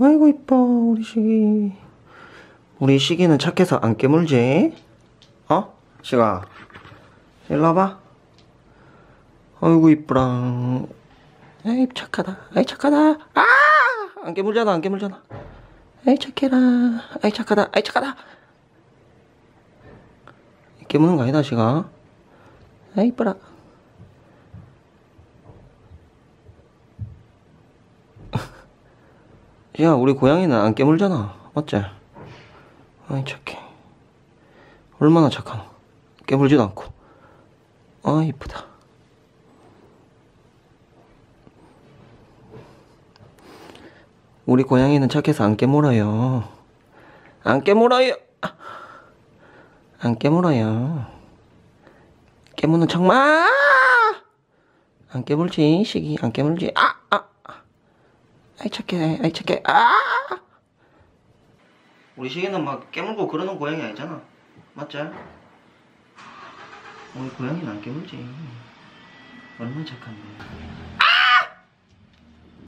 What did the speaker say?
아이고 이뻐 우리 시기. 우리 시기는 착해서 안 깨물지? 어? 시가. 일로 와봐. 아이고 이쁘라. 에이 착하다. 에이 착하다. 아 안 깨물잖아 안 깨물잖아. 에이 착해라. 에이 착하다. 에이 착하다. 깨무는 거 아니다 시가. 에이 이쁘라 야, 우리 고양이는 안 깨물잖아. 맞지? 아이, 착해. 얼마나 착하노. 깨물지도 않고. 아, 이쁘다. 우리 고양이는 착해서 안 깨물어요. 안 깨물어요. 아. 안 깨물어요. 깨무는 정말 안 깨물지, 시기. 안 깨물지. 아, 아. 아이 착해. 아이 착해. 아! 우리 시기는 막 깨물고 그러는 고양이 아니잖아. 맞지? 우리 고양이는 안 깨물지. 얼마나 착한데